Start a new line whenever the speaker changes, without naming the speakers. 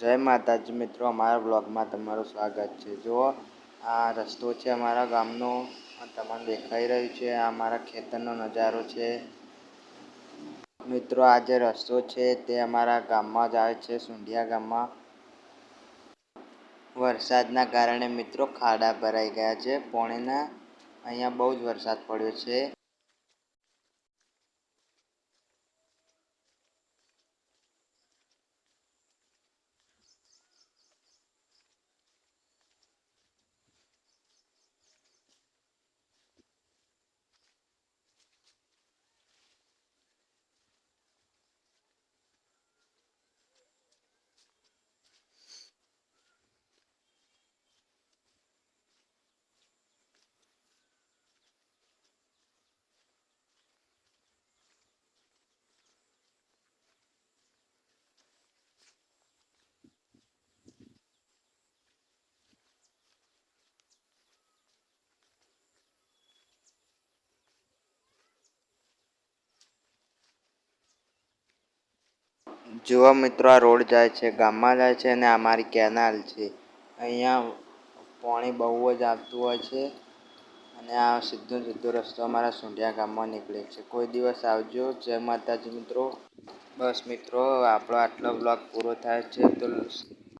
જય માતાજી મિત્રો, અમારા બ્લોગમાં તમારું સ્વાગત છે. જુઓ, આ રસ્તો છે અમારા ગામનો તમને દેખાઈ રહ્યું છે, આ અમારા ખેતરનો નજારો છે. મિત્રો, આ જે રસ્તો છે તે અમારા ગામમાં જ આવે છે સુંઢિયા ગામમાં. વરસાદના કારણે મિત્રો ખાડા ભરાઈ ગયા છે, પોણીના, અહીંયા બહુ જ વરસાદ પડ્યો છે. જુઓ મિત્રો આ રોડ જાય છે, ગામમાં જાય છે અને આ મારી કેનાલ છે. અહીંયા પાણી બહુ જ આવતું હોય છે અને આ સીધો સીધો રસ્તો અમારા સુંઢિયા ગામમાં નીકળે છે. કોઈ દિવસ આવજો. જય માતાજી મિત્રો. બસ મિત્રો, આપણો આટલો બ્લોગ પૂરો થાય છે. તો